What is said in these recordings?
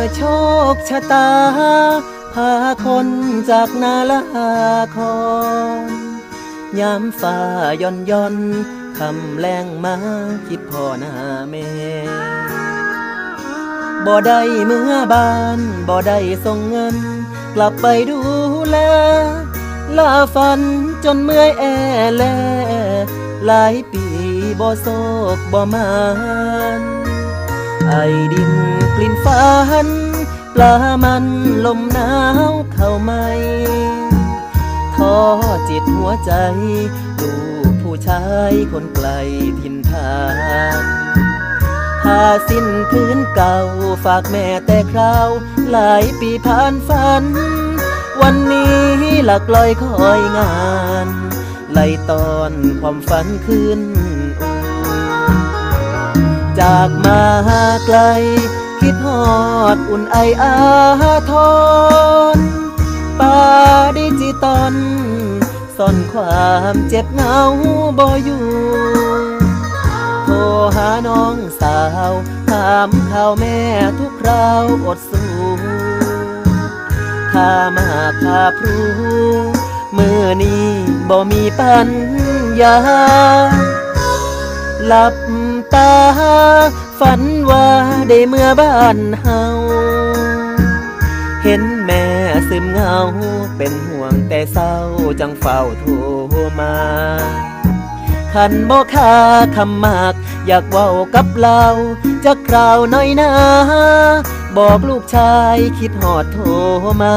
อโชคชะตา พาคนจากนาลาคอนยามฟ้าย่อนย่อนคำแรงมาคิดพ่อหน้าแม่บ่ได้เมื่อบานบ่ได้ส่งเงิน กลับไปดูแลลาฝันจนเมื่อยแอแลหลายปีบ่โศกบ่มาน ไอดินกลิ่นฝันปลามันลมหนาวเข้าไม่ท้อจิตหัวใจ ลูกผู้ชายคนไกลถิ่นฐานผ้าสิ้นพื้นเก่าฝากแม่แต่คราว หลายปีผ่านฝัน วันนี้หลักลอยคอยงาน ไล่ตอนความฝันขึ้น จากมา ไกล คิดฮอดอุ่นไออาทรป่าดิจิตอลซ่อนความเจ็บเหงาบ่อยู่โทรหาน้องสาว ถามข่าวแม่ทุกคราวอดสู้ข้ามาข้าพรูมือนี้บ่มีปัญญาหลับ ตา ฝันว่าได้เมื่อบ้านเฮา เห็นแม่ซึมเงา เป็นห่วงแต่เศร้าจังเฝ้าโทรมาขันบ่คาคำมาก อยากเว้ากับเราจะคราวน่อยนะบอกลูกชายคิดหอดโทรมา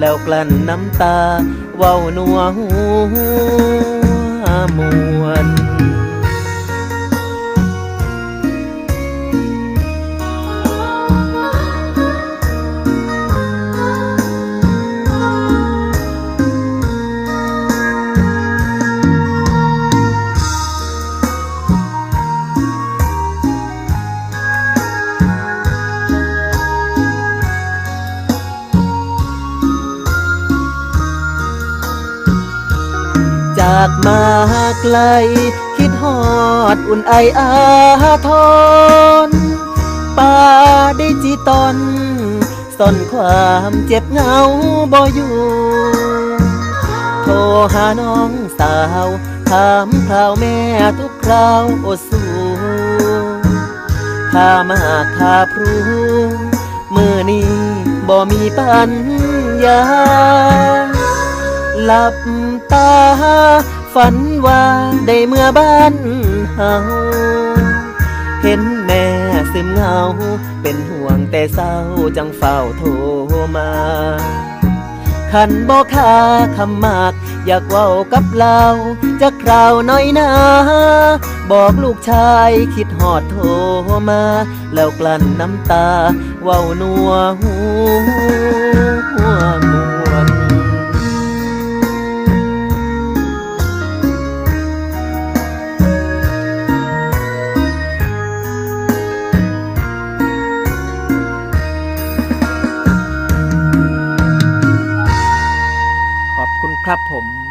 แล้วกลั้นน้ำตา เว้านัวหัวมากมาไกล คิดฮอดอุ่นไออาทรป่าดิจิตอลซ่อนความเจ็บเหงาบ่อยู่ โทรหาน้องสาว ถามข่าวแม่ทุกคราวอดสู้ข้ามาข้าพรูมือนี้บ่มีปัญญาหลับ ตา ฝันว่าได้เมื่อบ้านเฮาเห็นแม่ซึมเหงา เป็นห่วงแต่เศร้าจังเฝ้าโทรมาขันบอกคาคำมาก อยากเว้ากับเราจะคราวน้อยนาบอกลูกชายคิดหอดโทรมา แล้วกลั้นน้ำตา เว้านัวหัว ครับผม